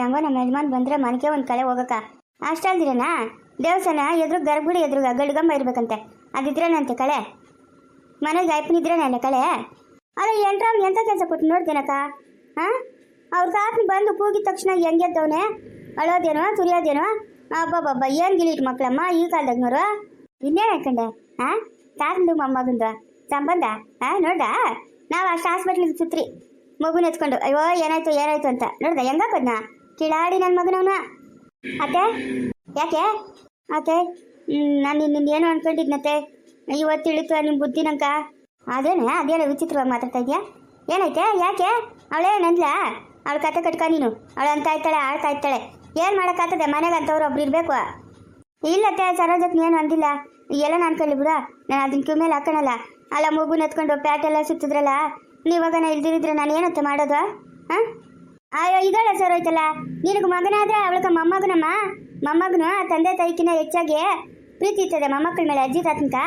ಹೆಂಗೋ ನಮ್ಮ ಯಜಮಾನ್ ಬಂದ್ರೆ ಮನೆಗೆ ಒಂದು ಕಳೆ ಹೋಗಕ್ಕ. ಅಷ್ಟಲ್ದಿರನಾ ದೇವಸ್ಥಾನ ಎದುರು ಗರ್ಭಗುಡಿ ಎದುರು ಗಡ್ಗಂಬ ಇರ್ಬೇಕಂತೆ. ಅದಿದ್ರೇನಂತೆ ಕಳೆ. ಮನೆಗೆ ಅಯ್ಯಪ್ಪನಿದ್ರೇನಲ್ಲ ಕಳೆ? ಅಲ್ಲ ಎಂಟ್ರಾಮ್ ಎಂಥ ಕೆಲಸ ಕೊಟ್ಟು ನೋಡ್ತೇನಕ್ಕ ಹಾಂ ಅವ್ರ ತಾತನ ಬಂದು ಕೂಗಿದ ತಕ್ಷಣ ಹೆಂಗೆದ್ದವನೆ ಅಳೋದೇನೋ, ತುರಿಯೋದೇನೋ? ಅಬ್ಬಬ್ಬಬ್ಬ, ಏನು ಗಿಲಿಟ್ ಮಕ್ಕಳಮ್ಮ ಈ ಕಾಲದಾಗ್ನವ್ರು ಇನ್ನೇನು ಹಾಕೊಂಡೆ ಹಾಂ ತಾತಂದು ಮೊಮ್ಮಗಂದು. ಸಂಬಂಧ? ಹಾಂ ನೋಡ್ದ? ನಾವು ಅಷ್ಟು ಹಾಸ್ಪಿಟ್ಲಿಗೆ ಸುತ್ರಿ. ಮಗುನ ಎತ್ಕೊಂಡು, ಅಯ್ಯೋ, ಏನಾಯ್ತು ಏನಾಯ್ತು ಅಂತ. ನೋಡ್ದ ಹೆಂಗಾಕದ್ನ ಕಿಳಾಡಿ ನನ್ನ ಮಗನವನ. ಅತ್ತೆ? ಯಾಕೆ? ಅತ್ತೆ ನಾನು ನಿನ್ನ ಏನು ಅನ್ಕೊಂಡಿದ್ನತ್ತೆ. ಇವತ್ತು ತಿಳಿತು ನಿಮ್ಮ ಬುದ್ಧಿನಂಕ ನಂಕ ಅದೇನೇ? ಅದೇನೋ ವಿಚಿತ್ರವಾಗಿ ಮಾತಾಡ್ತಾ ಇದೆಯಾ? ಏನೈತೆ? ಯಾಕೆ? ಅವಳೇ ನಂದ್ಲ? ಅವಳ ಕತೆ ಕಟ್ಕ ನೀನು. ಅವಳು ಅಂತ ಆಯ್ತಾಳೆ ಆಳ್ತಾ ಇರ್ತಾಳೆ. ಏನು ಮಾಡೋಕ್ಕಾಗ್ತದೆ ಮನೆಗೆ ಅಂತವ್ರು ಒಬ್ರು ಇರಬೇಕು. ಇಲ್ಲತ್ತೆ ಸರೋಜಕ್ಕೆ ಏನು ಅಂದಿಲ್ಲ. ಎಲ್ಲ ಅನ್ಕೊಳ್ಳಿ ಬಿಡ. ನಾನು ಅದನ್ನ ಕ್ಯೂ ಮೇಲೆ ಹಾಕೋಣಲ್ಲ. ಅಲ್ಲ ಮಗು ನೆತ್ಕೊಂಡು ಪ್ಯಾಟೆಲ್ಲ ಸುತ್ತಿದ್ರಲ್ಲ. ನೀವಾಗ ನಾ ಇಲ್ದಿದ್ರೆ ನಾನು ಏನತ್ತೆ ಮಾಡೋದು ಹಾಂ ಅಯ್ಯೋ ಇದಲ್ಲ ಸರ್ ಹೋಯ್ತಲ್ಲ? ನಿನಗೆ ಮಗನಾದ್ರೆ ಅವಳಿಗೆ ಮೊಮ್ಮಗನಮ್ಮ ಮೊಮ್ಮಗನು ತಂದೆ ತಾಯಿಕಿನ ಹೆಚ್ಚಾಗಿ ಪ್ರೀತಿ ಇರ್ತದೆ ಮೊಮ್ಮಕ್ಕಳ ಮೇಲೆ ಅಜ್ಜಿ ತಾತನ್ಕ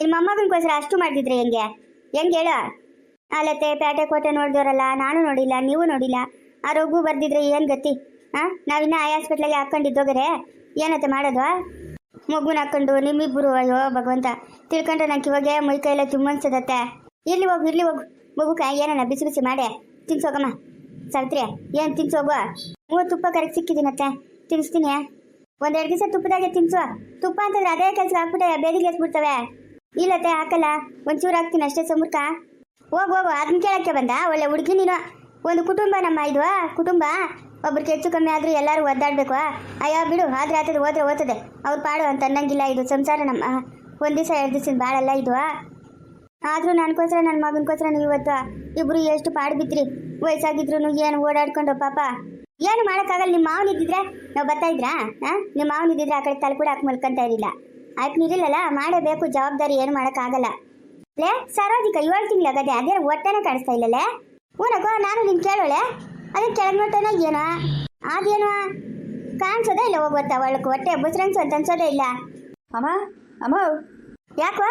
ಇಲ್ಲಿ ಮೊಮ್ಮಗನಿಗೋಸ್ಕರ ಅಷ್ಟು ಮಾಡಿದ್ರೆ ಹೆಂಗೆ? ಹೆಂಗೆ ಹೇಳು? ಅಲ್ಲತ್ತೆ ಪೇಟೆ, ಕೋಟೆ ನೋಡಿದವರಲ್ಲ ನಾನು ನೋಡಿಲ್ಲ, ನೀವು ನೋಡಿಲ್ಲ. ಆ ರೋಗು ಬರ್ದಿದ್ರೆ ಏನು ಗತಿ? ಹಾಂ ನಾವಿನ್ನ ಆ ಹಾಸ್ಪಿಟ್ಲಿಗೆ ಹಾಕೊಂಡಿದ್ದೋಗರೆ ಏನತ್ತೆ ಮಾಡೋದು? ಮಗುನ ಹಾಕೊಂಡು ನಿಮ್ಮಿಬ್ಬರು, ಅಯ್ಯೋ ಭಗವಂತ, ತಿಳ್ಕೊಂಡ್ರೆ ನಂಗೆ ಇವಾಗ ಮೈ ಕೈಯೆಲ್ಲ ತುಂಬನ್ಸದತ್ತೆ ಇರ್ಲಿ ಹೋಗು ಇರ್ಲಿ ಹೋಗು. ಮಗುಕ ಏನನ್ನ ಬಿಸಿ ಬಿಸಿ ಮಾಡಿ. ತಿನ್ಸೋಗಮ್ಮ ಸಾವಿತ್ರಿ, ಏನು ತಿನ್ಸೋಗೋ ಹ್ಞೂ ತುಪ್ಪ ಕರೆಕ್ಟ್ ಸಿಕ್ಕಿದ್ದೀನತ್ತೆ ತಿನ್ನಿಸ್ತೀನಿ ಒಂದೆರಡು ದಿವಸ ತುಪ್ಪದಾಗೆ ತಿನ್ಸು. ತುಪ್ಪ ಅಂತಂದ್ರೆ ಅದೇ ಕೆಲಸ ಹಾಕ್ಬಿಟ್ಟೆ, ಬೇದಿಗೆ ಎಸ್ಬಿಡ್ತವೆ ಇಲ್ಲತ್ತೆ ಹಾಕಲ್ಲ. ಒಂಚೂರು ಹಾಕ್ತೀನಿ ಅಷ್ಟೇ ಸಮುರ್ಕ. ಹೋಗು ಹೋಗು ಅದನ್ನ ಕೇಳಕ್ಕೆ ಬಂದ? ಒಳ್ಳೆ ಹುಡುಗಿ ನೀನು. ಒಂದು ಕುಟುಂಬ ನಮ್ಮ ಇದು ಕುಟುಂಬ. ಒಬ್ರಿಗೆ ಹೆಚ್ಚು ಕಮ್ಮಿ ಆದ್ರೂ ಎಲ್ಲರೂ ಒದ್ದಾಡ್ಬೇಕು. ಅಯ್ಯೋ, ಬಿಡು, ಆದ್ರೆ ಆತದ ಹೋದ್ರೆ ಓದ್ತದೆ ಅವ್ರು ಪಾಡು ಅಂತ ಅನ್ನಂಗಿಲ್ಲ ಇದು ಸಂಸಾರ ನಮ್ಮ ಒಂದು ದಿವಸ ಎರಡು ದಿವಸ ಬಾಳಲ್ಲ ಇದು ಆದ್ರೂ ನನಗೋಸ್ಕರ ನನ್ನ ಮಗನಿಗೋಸ್ಕರ ನೀವು ಇವತ್ತು ಇಬ್ರು ಎಷ್ಟು ಪಾಡು ಬಿದ್ರಿ ವಯಸ್ಸಾಗಿದ್ರು ಏನು ಓಡಾಡ್ಕೊಂಡು, ಪಾಪ. ಏನು ಮಾಡೋಕ್ಕಾಗಲ್ಲ ನಿಮ್ಮ ಮಾವನ ಇದ್ದಿದ್ರೆ ನಾವು ಬರ್ತಾ ಇದ್ರಾ? ಹಾಂ ನಿಮ್ಮ ಮಾವನ ಇದ್ದಿದ್ರೆ ಆ ಕಡೆ ತಲೆ ಕೂಡ ಹಾಕಿ ಮಲ್ಕೊಂತ ಇರಲಿಲ್ಲ. ಆಯ್ತು ನೀರಿಲ್ಲಲ್ಲ ಮಾಡಬೇಕು, ಜವಾಬ್ದಾರಿ ಏನು ಮಾಡೋಕ್ಕಾಗಲ್ಲ. ಲೇ, ಸರೋಜಿಕ, ಏಳು ತಿಂಗಳ ಗದೆ ಅದೇ ಹೊಟ್ಟೆನೇ ಕಾಣಿಸ್ತಾ ಇಲ್ಲಲೇ? ಊನಕೋ ನಾನು ನಿನ್ ಕೇಳೋಳೆ? ಅದೇ ಕೆಳಗೆ ನೋಟನ ಏನೋ? ಅದೇನೋ? ಕಾಣಿಸೋದೇ ಇಲ್ಲ ಹೋಗುತ್ತ ಒಳಕ್ಕೆ ಹೊಟ್ಟೆ? ಬುಸ್ರಂಗ್ಸು ಅಂತ ಅನ್ಸೋದೇ ಇಲ್ಲ. ಅಮ್ಮ ಅಮ್ಮ. ಯಾಕೋ?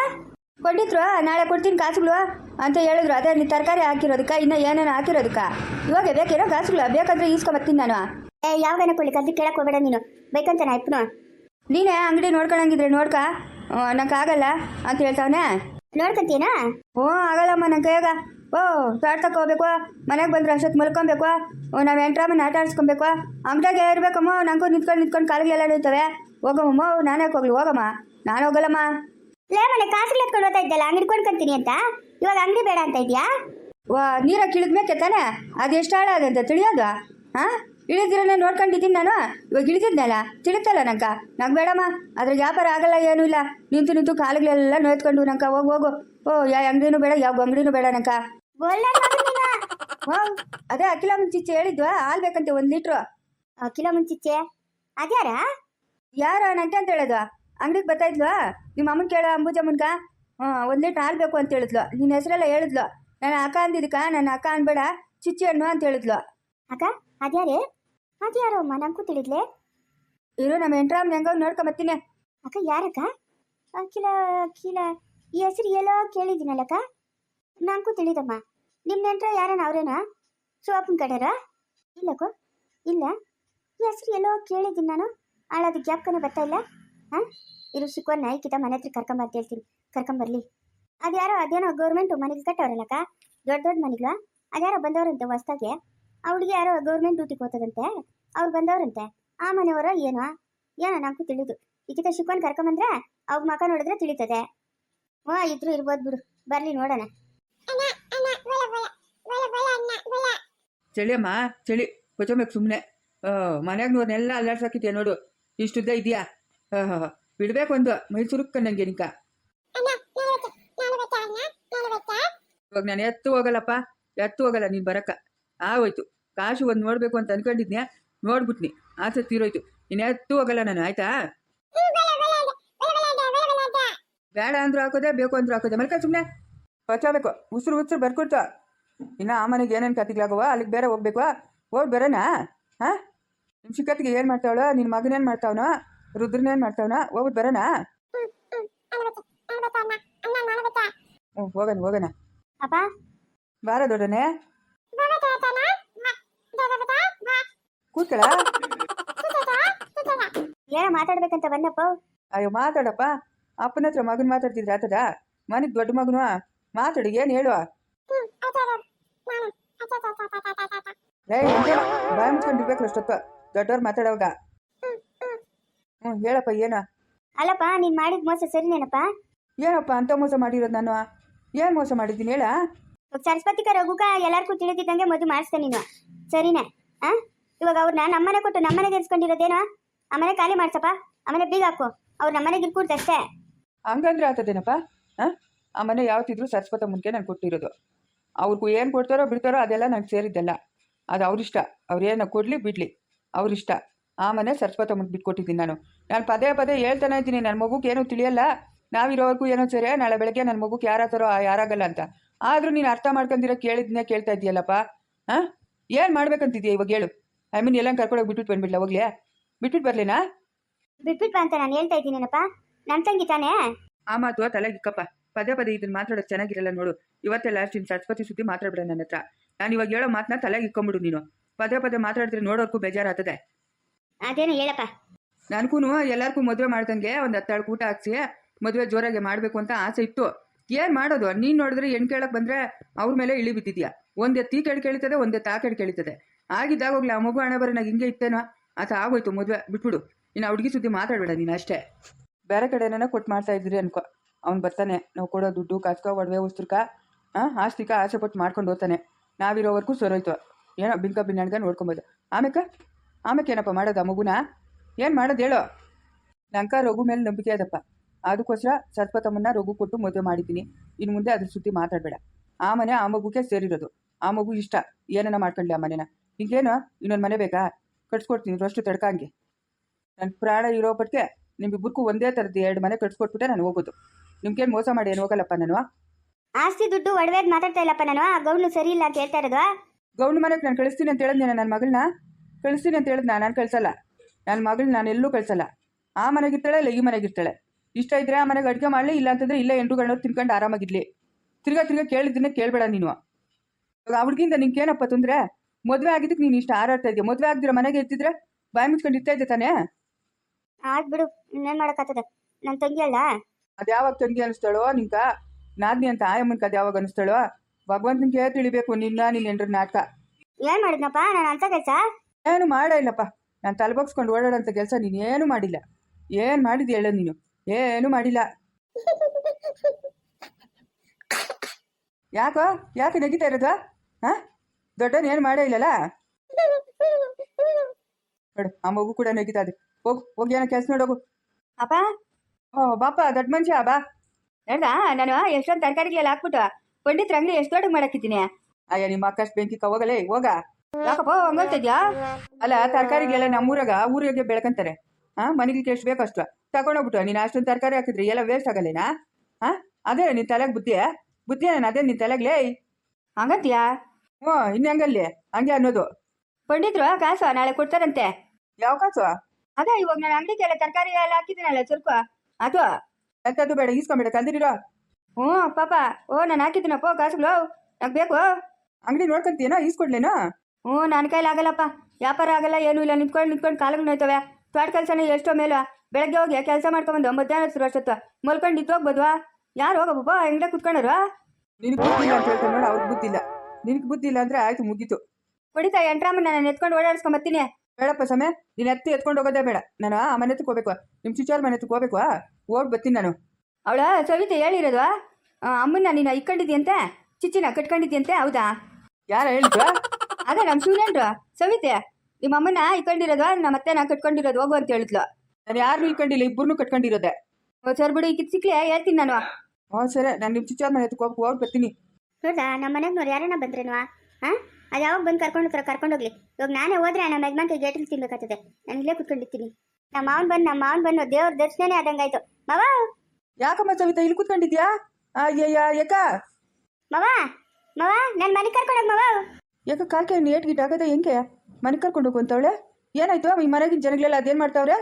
ಕೊಟ್ಟಿದ್ರು ನಾಳೆ ಕೊಡ್ತೀನಿ ಕಾಸುಗಳು. ಅಂತ ಹೇಳಿದ್ರು. ಅದೇ ನೀ ತರಕಾರಿ ಹಾಕಿರೋದಕ್ಕೆ ಇನ್ನ ಏನೇನು ಹಾಕಿರೋದಕ್ಕ. ಇವಾಗ ಬೇಕಿರೋ ಕಾಸುಗಳು. ಬೇಕಾದ್ರೆ ಈಸ್ಕೊಂಬತ್ತೀನಿ ನಾನು. ಏ ಕೊಡ್ಲಿ? ಕದ್ದು ಕೇಳಕ್ ಹೋಗ್ಬೇಡ ನೀನು. ಬೇಕಂತ ನಾ ಇಪ್ಪನು. ನೀನೇ ಅಂಗಡಿ ನೋಡ್ಕೊಳಂಗಿದ್ರೆ ನೋಡ್ಕ. ನಂಗೆ ಆಗಲ್ಲ ಅಂತ ಹೇಳ್ತಾವನೆ. ನೋಡ್ಕೊಂತೀನಾ ಓ ಆಗಲ್ಲಮ್ಮ ನನ್ನ ಕೈಯಾಗ ಓ ತಾಡ್ತಕ್ಕೆ ಹೋಗ್ಬೇಕು. ಮನೆಗೆ ಬಂದ್ರೆ ಅಷ್ಟೊತ್ತು ಮಲ್ಕೊಬೇಕು. ಓ ನಾವು ಎಂಟ್ರಮ್ಮನ ಆಟ ಆಡಿಸ್ಕೊಬೇಕು. ಅಂಗಡಿಯಾಗೆ ಇರ್ಬೇಕಮ್ಮ. ನಂಗೂ ನಿಂತ್ಕೊಂಡು ನಿಂತ್ಕೊಂಡು ಕಾಲಿಗೆಲ್ಲ ನೋಯ್ತವೆ ಹೋಗಮ್ಮ ನಾನೇ ಹೋಗ್ಲಿ? ಹೋಗಮ್ಮ. ನಾನು ಹೋಗಲ್ಲಮ್ಮ. ಲೇ ಮನೆ ಕಾಸುಗಳು ಎತ್ಕೊಂಡು ಹೋಗ್ತಾ ಇದ್ದಲ್ಲ ಅಂಗಡಿ ಕೊಂಡ್ಕೊಂತೀನಿ ಅಂತ. ಇವಾಗ ಅಂಗಡಿ ಬೇಡ ಅಂತ ಇದೆಯಾ? ವಾ ನೀರ ಕಿಳಿದ್ಮೇಕೆ ತಾನೆ? ಅದು ಎಷ್ಟು ಅಂತ ತಿಳಿಯೋದು? ಹಾಂ? ಇಳಿದಿರೋನೇ ನೋಡ್ಕೊಂಡಿದ್ದೀನಿ ನಾನು. ಇವಾಗ ಇಳಿದಿದ್ನಲ್ಲ ತಿಳಿತಲ್ಲ ನಂಕ ನಂಗೆ ಬೇಡಮ್ಮ ಅದ್ರ ವ್ಯಾಪಾರ ಆಗಲ್ಲ ಏನೂ ಇಲ್ಲ. ನಿಂತು ನಿಂತು ಕಾಲುಗಳೆಲ್ಲ ನೋಯ್ತ್ಕೊಂಡು ನಂಕ ಹೋಗು ಹೋಗು. ಓ ಯಾ ಅಂಗಡಿನೂ ಬೇಡ ಯಾವ ಅಂಗಡಿನೂ ಬೇಡ ನಂಕ ಹೋ ಅದೇ ಅಖಿಲ ಮುಂಚಿಚ್ಚೆ ಹೇಳಿದ್ವಾ ಹಾಲು ಬೇಕಂತೆ ಒಂದು ಲೀಟ್ರು. ಅಖಿಲ ಮುಂಚಿಚ್ಚೆ? ಅದ್ಯಾರ? ಯಾರ ನಂಟೆ ಅಂತ ಹೇಳೋದು? ಅಂಗಡಿಗೆ ಬರ್ತಾ ಇದ್ಲು? ನಿಮ್ಮ ಅಮ್ಮನ ಕೇಳೋ ಅಂಬುಜಮ್ಮನ್ಗ ಹ್ಞೂ ಒಂದು ಲೀಟ್ರ್ ಹಾಲು ಬೇಕು ಅಂತ ಹೇಳಿದ್ಲು. ನಿನ್ನ ಹೆಸರೆಲ್ಲ ಹೇಳಿದ್ಲು. ನಾನು ಅಕ್ಕ ಅಂದಿದ್ದಕ್ಕ ನನ್ನ ಅಕ್ಕ ಅನ್ಬೇಡ ಚಿಚ್ಚಿ ಹಣ್ಣು ಅಂತ ಹೇಳಿದ್ಲು. ಅಕ್ಕ ಅದ್ಯಾರೇ? ಅದ್ಯಾರೋ ಅಮ್ಮ? ನಂಗೂ ತಿಳಿದ್ಲೆ? ಇರು ನಮ್ಮ ಎಂಟ್ರಾಮ್ ಹೆಂಗೋ ನೋಡ್ಕೊಂಬತ್ತೀನಿ ಅಕ್ಕ ಯಾರಕ್ಕ? ಅಖಿಲ ಅಖಿಲ ಈ ಹೆಸರು ಎಲ್ಲೋ ಕೇಳಿದ್ದೀನಲ್ಲಕ್ಕ ನಂಗೂ ತಿಳಿದಮ್ಮ. ನಿಮ್ಮ ನೆಂಟ್ರ ಯಾರನ ಅವ್ರೇನಾ? ಶಿವಪ್ಪನ ಕಡೆರ ಇಲ್ಲಕ್ಕೋ ಇಲ್ಲ. ಈ ಹೆಸರು ಎಲ್ಲೋ ಕೇಳಿದ್ದೀನಿ ನಾನು. ಹಾಳಾದ ಗ್ಯಾಪ್ಕನೇ ಬರ್ತಾ ಇಲ್ಲ? ಹಾಂ ಇರು ಶಿಕ್ವನ್ನ ಐಕಿತ ಮನೆ ಹತ್ರ ಕರ್ಕೊಂಬರ್ತಿ ಹೇಳ್ತೀನಿ. ಕರ್ಕೊಂಬರ್ಲಿ ಅದ್ಯಾರೋ ಅದೇನೋ ಗೌರ್ಮೆಂಟ್ ಮನೆಗೆ ಕಟ್ಟವ್ರಲ್ಲಕ್ಕ ದೊಡ್ಡ ದೊಡ್ಡ ಮನೆಗಳ? ಅದ್ಯಾರೋ ಬಂದವರಂತೆ ಹೊಸ್ದಾಗೆ? ಆ ಹುಡುಗಿ ಯಾರೋ ಗೌರ್ಮೆಂಟ್ ಡ್ಯೂಟಿಗೆ ಹೋಗ್ತದಂತೆ ಅವ್ರು ಬಂದವರಂತೆ? ಆ ಮನೆಯವರ ಏನೋ? ಏನೋ ನಂಗೂ ತಿಳಿದು. ಈಕಿತ ಶಿಕ್ವನ್ ಕರ್ಕೊಂಬಂದ್ರೆ ಅವ್ರ ಮಕ ನೋಡಿದ್ರೆ ತಿಳಿತದೆ. ಹೋ ಇದ್ರು ಇರ್ಬೋದು ಬಿಡು. ಬರ್ಲಿ ನೋಡೋಣ. ಚಳಿಯಮ್ಮ ಚಳಿ. ಕೊಚ್ಚಬೇಕು ಸುಮ್ಮನೆ ಮನೆಯಾಗ ನೋಡ್ನೆಲ್ಲ ಅಲ್ಲಾಡ್ಸಾಕಿದ್ಯಾ ನೋಡು. ಇಷ್ಟುದ್ದ ಇದೆಯಾ? ಬಿಡ್ಬೇಕು ಒಂದು ಮೈಸೂರು ಕಣ್ಣಂಗೆ ನಿಕ. ಇವಾಗ ನಾನು ಎತ್ತು ಹೋಗಲ್ಲಪ್ಪ ಎತ್ತು ಹೋಗಲ್ಲ ನೀನು ಬರಕ್ಕ. ಆಗೋಯ್ತು ಕಾಶು ಒಂದು ನೋಡಬೇಕು ಅಂತ ಅನ್ಕೊಂಡಿದ್ನ್ಯಾ? ನೋಡ್ಬಿಟ್ನಿ. ಆಸೆ ತೀರೋಯ್ತು. ನೀನು ಎತ್ತು ಹೋಗಲ್ಲ ನಾನು ಆಯ್ತಾ? ಬೇಡ ಅಂದ್ರೂ ಹಾಕೋದೆ ಬೇಕು ಅಂದ್ರೂ ಹಾಕೋದೆ. ಮಲ್ಕ ಸುಮ್ಮನೆ ಹಚ್ಚಬೇಕು ಉಸಿರು ಉಸಿರು ಬರ್ಕೊಡ್ತು. ಇನ್ನು ಆ ಮನೆಗೆ ಏನೇನು ಕತ್ತಿಗ್ಲಾಗವ ಅಲ್ಲಿಗೆ ಬೇರೆ ಹೋಗ್ಬೇಕು ಹೋಗಿ ಬರೋಣ ಹಾಂ? ನಿಮ್ಮ ಚಿಕ್ಕತ್ತಿಗೆ ಏನು ಮಾಡ್ತಾವಳ? ನಿನ್ನ ಮಗನೇನು ಮಾಡ್ತಾವನೋ? ರುದ್ರನೇನು ಮಾಡ್ತಾವನ? ಹೋಗ್ಬಿಟ್ಟು ಬರೋಣ? ಹ್ಞೂ ಹೋಗೋಣ ಹೋಗೋಣ. ಅಪ್ಪ ಬಾರ ದೊಡ್ಡನೆ. ಕೂತ್ಕಳ? ಏನೋ ಮಾತಾಡ್ಬೇಕಂತ ಬಂದಪ್ಪ. ಅಯ್ಯೋ ಮಾತಾಡಪ್ಪ. ಅಪ್ಪನ ಹತ್ರ ಮಗನ್ ಮಾತಾಡ್ತಿದ್ರೆ ಆತದ? ಮನೆಗೆ ದೊಡ್ಡ ಮಗನು? ಮಾತಾಡಿ ಏನು ಹೇಳುವ? ಬಾಯ್ ಮುಚ್ಕೊಂಡಿರ್ಬೇಕು ಅಷ್ಟೊತ್ತು. ದೊಡ್ಡವ್ರು ಮಾತಾಡೋವಾಗ. ಹ್ಞೂ ಹೇಳಪ್ಪ ಏನ? ಅಲ್ಲಪ್ಪ ನೀನ್ ಮಾಡಿದ ಮೋಸ ಸರಿನೇನಪ್ಪ? ಏನಪ್ಪ ಅಂತ ಮೋಸ ಮಾಡಿರೋದು ನಾನು? ಏನು ಮೋಸ ಮಾಡಿದ್ದೀನಿ ಹೇಳ? ಇವಾಗ ಸರಸ್ವತಿಕ ರಘುಕ ಎಲ್ಲರಿಗೂ ತಿಳಿದಿದ್ದಂಗೆ ಮದುವೆ ಮಾಡಿಸ್ದೆ ನೀನು. ಸರಿನೇ? ಆ? ಇವಾಗ ಅವ್ರನ್ನ ನಮ್ಮನೆ ಕೊಟ್ಟು ನಮ್ಮನೆ ಗೆಲ್ಸ್ಕೊಂಡಿರೋದೇನೋ ಆಮೇಲೆ ಖಾಲಿ ಮಾಡ್ಸಪ್ಪ ಆಮೇಲೆ ಬೀಗ ಹಾಕು. ಅವ್ರು ನಮ್ಮನೆಗೆ ಇರ್ಕೂಡ್ದು ಅಷ್ಟೇ. ಹಂಗಂದ್ರೆ ಆತದೇನಪ್ಪ ಹಾಂ ಆ ಮನೆ ಯಾವತ್ತಿದ್ರು ಸರಸ್ವತ ಮುಂದೆ ನಾನು ಕೊಟ್ಟಿರೋದು. ಅವ್ರಿಗೂ ಏನು ಕೊಡ್ತಾರೋ ಬಿಡ್ತಾರೋ ಅದೆಲ್ಲ ನಂಗೆ ಸೇರಿದ್ದಲ್ಲ. ಅದು ಅವ್ರಿಷ್ಟ. ಅವ್ರೇನು ಕೊಡಲಿ ಬಿಡಲಿ. ಅವ್ರಿಷ್ಟ. ಆ ಮನೆ ಸರಸ್ವತ ಮುಂದೆ ಬಿಟ್ಕೊಟ್ಟಿದ್ದೀನಿ ನಾನು. ನಾನು ಪದೇ ಪದೇ ಹೇಳ್ತಾನೆ ಇದ್ದೀನಿ ನನ್ನ ಮಗುಗೆ ಏನೂ ತಿಳಿಯಲ್ಲ. ನಾವಿರೋವರೆಗೂ ಏನೋ ಸರಿ ನಾಳೆ ಬೆಳಗ್ಗೆ ನನ್ನ ಮಗುಗೆ ಯಾರಾತಾರೋ ಯಾರಾಗಲ್ಲ ಅಂತ. ಆದರೂ ನೀನು ಅರ್ಥ ಮಾಡ್ಕೊಂಡಿರೋ ಕೇಳಿದ್ನೇ ಕೇಳ್ತಾ ಇದೆಯಲ್ಲಪ್ಪ ಹಾಂ? ಏನು ಮಾಡ್ಬೇಕಂತಿದ್ಯಾ ಇವಾಗ ಹೇಳು. ಐ ಮೀನ್ ಎಲ್ಲ ಕರ್ಕೊಂಡೋಗಿ ಬಿಟ್ಬಿಟ್ಟು ಬಂದ್ಬಿಡ್ಲ ಹೋಗ್ಲಿ ಬಿಟ್ಬಿಟ್ಟು ಬರ್ಲಿನಾ? ಬಿಟ್ಬಿಟ್ಟು ಅಂತ ನಾನು ಹೇಳ್ತಾ ಇದ್ದೀನೇನಪ್ಪ ನನ್ನ ತಂಗಿ ತಾನೇ? ಆ ಮಾತು ತಲೆಗೆ ಇಕ್ಕಪ್ಪ. ಪದೇ ಪದೇ ಇದನ್ನ ಮಾತಾಡೋದು ಚೆನ್ನಾಗಿರಲ್ಲ ನೋಡು. ಇವತ್ತೇ ಲಾಸ್ಟ್ ಇನ್ ಸರಸ್ವತಿ ಸುದ್ದಿ ಮಾತಾಡ್ಬೇಡ ನನ್ನ ಹತ್ರ. ನಾನು ಇವಾಗ ಹೇಳೋ ಮಾತನ್ನ ತಲೆಗೆ ಇಕ್ಕೊಂಬಿಡು ನೀನು. ಪದೇ ಪದೇ ಮಾತಾಡಿದ್ರೆ ನೋಡೋರ್ಗೂ ಬೇಜಾರಾಗ್ತದೆ. ಅದೇನು ಹೇಳಪ್ಪ. ನನಗೂ ಎಲ್ಲರಿಗೂ ಮದುವೆ ಮಾಡ್ದಂಗೆ ಒಂದು ಹತ್ತಾಳು ಊಟ ಹಾಕ್ಸಿ ಮದುವೆ ಜೋರಾಗಿ ಮಾಡಬೇಕು ಅಂತ ಆಸೆ ಇತ್ತು ಏನು ಮಾಡೋದು? ನೀನು ನೋಡಿದ್ರೆ ಹೆಣ್ ಕೇಳಕ್ಕೆ ಬಂದರೆ ಅವ್ರ ಮೇಲೆ ಇಳಿ ಬಿದ್ದಿದ್ಯಾ? ಒಂದೇ ಎತ್ತಿ ಕೆಳಗೆ ಕೇಳಿತದೆ, ಒಂದೇ ತಾ ಕೆಳಗೆ ಕೇಳಿತದೆ. ಆಗಿದ್ದಾಗ ಹೋಗ್ಲಿ, ಆ ಮಗು ಹಣೆ ಬರೋನಾಗ ಹಿಂಗೆ ಇತ್ತೇನೋ? ಆತ ಆಗೋಯ್ತು ಮದುವೆ, ಬಿಟ್ಬಿಡು. ಇನ್ನು ಹುಡುಗಿ ಸುದ್ದಿ ಮಾತಾಡಬೇಡ ನೀನು ಅಷ್ಟೇ. ಬೇರೆ ಕಡೆ ಕಡೆನೇ ಕೊಟ್ಟು ಮಾಡ್ತಾ ಇದ್ರಿ ಅನ್ಕೋ. ಅವ್ನು ಬರ್ತಾನೆ, ನಾವು ಕೊಡೋ ದುಡ್ಡು, ಕಾಸ್ಕೋ, ಒಡವೆ, ಉಸ್ತ್ರಕ ಹಾಂ ಆಸ್ತಿಕ ಆಸೆ ಪಟ್ಟು ಮಾಡ್ಕೊಂಡು ಹೋಗ್ತಾನೆ. ನಾವಿರೋವರೆಗೂ ಸೊರೋಯ್ತು ಏನೋ ಬಿಂಕ ಬಿನ್ನಣ್ಗ ನೋಡ್ಕೊಬೋದು. ಆಮೇಲೆ ಆಮೇಲೆ ಏನಪ್ಪ ಮಾಡೋದು ಆ ಮಗುನ? ಏನು ಮಾಡೋದು ಹೇಳೋ. ನಂಕ ರಘು ಮೇಲೆ ನಂಬಿಕೆ ಅದಪ್ಪ. ಅದಕ್ಕೋಸ್ಕರ ಸತ್ಪತಮ್ಮನ್ನ ರಘು ಕೊಟ್ಟು ಮದುವೆ ಮಾಡಿದ್ದೀನಿ. ಇನ್ನು ಮುಂದೆ ಅದ್ರ ಸುದ್ದಿ ಮಾತಾಡಬೇಡ. ಆ ಮನೆ ಆ ಮಗುಗೆ ಸೇರಿರೋದು. ಆ ಮಗು ಇಷ್ಟ. ಏನನ್ನ ಮಾಡ್ಕೊಂಡ್ಲಿ ಆ ಮನೆನ? ಹಿಂಗೇನು ಇನ್ನೊಂದು ಮನೆ ಬೇಕಾ? ಕಟ್ಸ್ಕೊಡ್ತೀನಿ. ಅಷ್ಟು ತಡ್ಕಂಗೆ. ನನ್ನ ಪ್ರಾಣ ಇರೋ ಪಟ್ಟಿಗೆ ನಿಮ್ಗಿಬ್ಬರಿಗೂ ಒಂದೇ ಥರದ್ದು ಎರಡು ಮನೆ ಕಟ್ಸ್ಕೊಟ್ಬಿಟ್ಟೆ ನಾನು ಹೋಗೋದು. ನಿಮ್ಗೇನು ಮೋಸ ಮಾಡಿ ಏನು ಹೋಗಲ್ಲಪ್ಪ ನಾನು ಆಸ್ತಿ ದುಡ್ಡು ಒಡವೆದ್ ಮಾತಾಡ್ತಾ ಇಲ್ಲಪ್ಪ ನಾನು ಆ ಸರಿ ಇಲ್ಲ ಅಂತ ಹೇಳ್ತಾ ಇರೋದು? ಗೌಂಡ್ ಮನೆಗೆ ನಾನು ಕಳಿಸ್ತೀನಿ ಅಂತ ಹೇಳಿದ್ನ ನನ್ನ ಮಗಳನ್ನ ಕಳಿಸ್ತೀನಿ ಅಂತ ಹೇಳಿದ್ನ? ನಾನು ಕಳ್ಸಲ್ಲ. ನನ್ನ ಮಗಳು ನಾನು ಎಲ್ಲೂ ಕಳ್ಸಲ್ಲ. ಆ ಮನೆಗಿರ್ತಾಳೆ ಇಲ್ಲ ಈ ಮನೆಗಿರ್ತಾಳೆ. ಇಷ್ಟ ಇದ್ರೆ ಆ ಮನೆಗೆ ಅಡುಗೆ ಮಾಡಲಿ ಇಲ್ಲ ಅಂತಂದ್ರೆ ಇಲ್ಲ ಎಂಟು ಗಂಡೋದು ತಿನ್ಕೊಂಡು ಆರಾಮಾಗಿರ್ಲಿ. ತಿರ್ಗಾ ತಿರ್ಗಾ ಕೇಳಿದ್ದನ್ನೇ ಕೇಳಬೇಡ ನೀನು. ಇವಾಗ ಹುಡುಗಿಂದ ನಿಂಗೆ ಏನಪ್ಪ ತೊಂದರೆ? ಮದುವೆ ಆಗಿದ್ದಕ್ಕೆ ನೀನು ಇಷ್ಟ ಹಾರಾಡ್ತಾ ಇದೆಯಾ? ಮದುವೆ ಆಗದಿರ ಮನೆಗೆ ಎತ್ತಿದ್ರೆ ಬಾಯಿ ಮುಚ್ಕೊಂಡು ಇರ್ತಾ ಇದ್ದೆ ತಾನೇ? ಆಗ್ಬಿಡು ಬಿಡು ಇನ್ನೇನು ಮಾಡೋಕ್ಕಾಗ್ತದೆ? ನನ್ನ ತಂಗಿ ಅಲ್ಲ? ಅದು ಯಾವಾಗ ತಂಗಿ ಅನಿಸ್ತಾಳೋ ನಿಂಕ ನಾದ್ನಿ ಅಂತ ಆಯಮ್ಮನ್ಕ ಅದು ಯಾವಾಗ ಅನಿಸ್ತಾಳೋ? ಭಗವಂತನಿಗೆ ತಿಳಿಬೇಕು ನಿನ್ನ ನಿನ್ನ ಎಂಟ್ರ ನಾಟಕ. ಏನ್ ಮಾಡಿದ್ನಪ್ಪ? ನಾನು ಅಂತ ಕೆಲಸ? ಏನು ಮಾಡ ಇಲ್ಲಪ್ಪ. ನಾನು ತಲೆಬಗ್ಸ್ಕೊಂಡು ಓಡಾಡೋಂಥ ಕೆಲಸ ನೀನು ಏನು ಮಾಡಿಲ್ಲ. ಏನು ಮಾಡಿದ್ಯ ಹೇಳ ನೀನು? ಏನು ಮಾಡಿಲ್ಲ. ಯಾಕೋ? ಯಾಕೆ ನೆಗಿತಾ ಇರೋದು? ಹಾಂ? ದೊಡ್ಡವನು ಏನು ಮಾಡೇ ಇಲ್ಲಲ್ಲ? ನೋಡು ಆ ಮಗು ಕೂಡ ನೆಗಿತಾ ಇದೆ. ಹೋಗು ಹೋಗಿ ಏನೋ ಕೆಲಸ ನೋಡೋಗು ಅಪ್ಪ? ಓ ಬಾಪ ದೊಡ್ಡ ಮನುಷ್ಯ ಬಾ. ನೋಡ್ದಾ ನಾನು ಎಷ್ಟೊಂದು ತರಕಾರಿಗಳೆಲ್ಲ ಹಾಕ್ಬಿಟ್ಟು ಪಂಡಿತ್ರ ಅಂಗಡಿ ಎಷ್ಟು ದೊಡ್ಡ ಮಾಡಕ್ಕಿದ್ದೀನಿ? ಅಯ್ಯ ನಿಮ್ಮ ಅಕ್ಕಷ್ಟು ಬೆಂಕಿ ಹೋಗಲೇ ಹೋಗ. ಯಾಕಪ್ಪ ಹಂಗಲ್ತಿದ್ಯಾ ಅಲ್ಲ ತರಕಾರಿಗೆಲ್ಲ ನಮ್ಮೂರಾಗ ಊರಿಗೆ ಬೆಳ್ಕೊಂತಾರೆ. ಹಾ ಮನೆಗೆ ಎಷ್ಟು ಬೇಕು ಅಷ್ಟು. ತಗೊಂಡೋಗ್ಬಿಟ್ಟು ನೀನು ಅಷ್ಟೊಂದು ತರಕಾರಿ ಹಾಕಿದ್ರಿ ಎಲ್ಲ ವೇಸ್ಟ್ ಆಗಲ್ಲೇನಾ? ಹಾ ಅದೇ ನೀನ್ ತಲೆಗೆ ಬುದ್ಧಿ ಬುದ್ಧಿ ನಾನು ಅದೇ ನಿನ್ನ ತಲೆಗ್ಲೇ ಹಂಗಂತೀಯಾ? ಹ್ಞೂ ಇನ್ನ ಹಂಗಲ್ಲಿ ಹಂಗೆ ಅನ್ನೋದು. ಪಂಡಿತ್ರು ಕಾಸು ನಾಳೆ ಕೊಡ್ತಾರಂತೆ. ಯಾವ ಕಾಸು? ಅದೇ ಇವಾಗ ನಾನು ಅಂಗಡಿಗೆಲ್ಲ ತರಕಾರಿ ಎಲ್ಲ ಹಾಕಿದ್ದೀನಲ್ಲ ಚುರುಕು. ಅದು. ಎಂತದ್ದು ಬೇಡ ಈಸ್ಕೊಂಬೇಡ ಕಲ್ದಿರೋ. ಹ್ಞೂ ಪಾಪ. ಓ ನಾನು ಹಾಕಿದ್ದೀನಪ್ಪ ಕಾಸುಗಳು. ನಂಗೆ ಬೇಕು. ಅಂಗಡಿ ನೋಡ್ಕೊಂತೀನೋ ಈಸ್ಕೊಡ್ಲೇನೋ? ಹ್ಞೂ ನನ್ನ ಕೈಲಿ ಆಗಲ್ಲಪ್ಪ. ವ್ಯಾಪಾರ ಆಗಲ್ಲ ಏನೂ ಇಲ್ಲ. ನಿಂತ್ಕೊಂಡು ನಿಂತ್ಕೊಂಡು ಕಾಲಿಗೆ ನೋಯ್ತವೆ. ತೋಟ ಕೆಲಸನೇ ಎಷ್ಟೋ ಮೇಲೆ. ಬೆಳಗ್ಗೆ ಹೋಗಿ ಕೆಲಸ ಮಾಡ್ಕೊಂಬಂದು ಮಧ್ಯಾಹ್ನ ಹತ್ರ ಅಷ್ಟೊತ್ತು. ಮಲ್ಕೊಂಡು ನಿಂತು ಹೋಗ್ಬೋದ್ವಾ? ಯಾರು ಹೋಗಪ್ಪ ಹೆಂಗಡೆ ಕುತ್ಕೊಂಡರು ನಿನಗೆ ಬುದ್ಧಿ ಅಂತ ಹೇಳ್ಕೊಂಡು ನೋಡಿ ಅವ್ರಿಗೆ ಬುದ್ಧಿ ಇಲ್ಲ. ನಿನಗೆ ಬುದ್ಧಿ ಇಲ್ಲ ಅಂದರೆ ಆಯ್ತು ಮುಗೀತು. ಕುಡಿತಾ ಎಂಟ್ರಾಮನ್ನ ನಾನು ಎತ್ಕೊಂಡು ಓಡಾಡಿಸ್ಕೊಂಬತ್ತೀನಿ ಬೇಡಪ್ಪ ಸಮಯ ನೀನು ಎತ್ತಿ ಎತ್ಕೊಂಡು ಹೋಗೋದೇ ಬೇಡ. ನಾನು ಆ ಮನೆ ಹತ್ರಕ್ಕೆ ಹೋಗ್ಬೇಕು. ನಿಮ್ಮ ಚಿಚ್ಚೋರ್ ಮನೆ ಹತ್ರಕ್ಕೆ ಹೋಗ್ಬೇಕು. ಹೋಗಿ ಬರ್ತೀನಿ ನಾನು. ಅವಳ ಸವಿತೆ ಹೇಳಿರೋದು ಅಮ್ಮನ್ನ ನೀನು ಇಕ್ಕೊಂಡಿದ್ಯಂತೆ ಚಿಚ್ಚಿನ ಕಟ್ಕೊಂಡಿದ್ಯಂತೆ ಹೌದಾ? ಯಾರ ಹೇಳಿದ್ರು ಅದೇ ನಮ್ಮ ಸ್ಟೂಡೆಂಟ್ ಸವಿತೆ ನಿಮ್ಮ ಅಮ್ಮನ ಇಕ್ಕೊಂಡಿರೋದು ನಮ್ಮ ಅತ್ತೆ ನಾ ಕಟ್ಕೊಂಡಿರೋದು ಹೋಗು ಅಂತ ಹೇಳಿದ್ಲು. ನಾನು ಯಾರು ಇಟ್ಕೊಂಡಿಲ್ಲ ಇಬ್ಬರು ಕಟ್ಕೊಂಡಿರೋದೆ. ಸರ್ ಬಿಡು ಈಗ ಸಿಕ್ಲೆ ಹೇಳ್ತೀನಿ ನಾನು. ಹ್ಞೂ ಸರಿ ನಾನು ನಿಮ್ಮ ಚಿಚ್ಚಾದ ಮನೆ ಹತ್ರಕ್ಕೆ ಹೋಗಿ ಹೋಗಿ ಬರ್ತೀನಿ. ನೋಡ್ದಾ ನಮ್ಮ ಮನೆಗೆ ನೋಡಿ ಯಾರನ್ನ ಬಂದ್ರೇನವಾ ಹಾಂ? ಅದು ಯಾವಾಗ ಬಂದು ಕರ್ಕೊಂಡು ಹೋಗ್ತಾರೆ ಕರ್ಕೊಂಡು ಹೋಗ್ಲಿ. ಇವಾಗ ನಾನೇ ಹೋದ್ರೆ ನಮ್ಮ ಯಜಮಾನ್ಗೆ ಗೇಟಲ್ಲಿ ತಿನ್ಬೇಕಾಗ್ತದೆ. ನಾನು ಇಲ್ಲೇ ಕುತ್ಕೊಂಡಿರ್ತೀನಿ. ನಮ್ಮ ಮಾವನ್ ಬಂದು ನಮ್ಮ ಮಾವನ್ ಬಂದು ದೇವ್ರ ದರ್ಶನನೇ ಆದಂಗಾಯ್ತು. ಮಾವ! ಯಾಕಮ್ಮ ಸವಿತಾ ಇಲ್ಲಿ ಕುತ್ಕೊಂಡಿದ್ಯಾ? ಅಯ್ಯಯ್ಯ ಯಾಕ? ಮಾವ! ಮಾವ ನನ್ನ ಮನೆ ಕರ್ಕೊಂಡೋಗ ಮಾವ! ಯಾಕ ಕಾಲ್ಕೆ ಏಟ್ ಗಿಟ್ ಆಗದ ಹೆಂಗೆ? ಮನೆ ಕರ್ಕೊಂಡು ಹೋಗು ಅಂತವಳೆ ಏನಾಯ್ತು? ಈ ಮನೆಗಿನ ಜನಗಳೆಲ್ಲ ಅದೇನು ಮಾಡ್ತಾವ್ರೆ?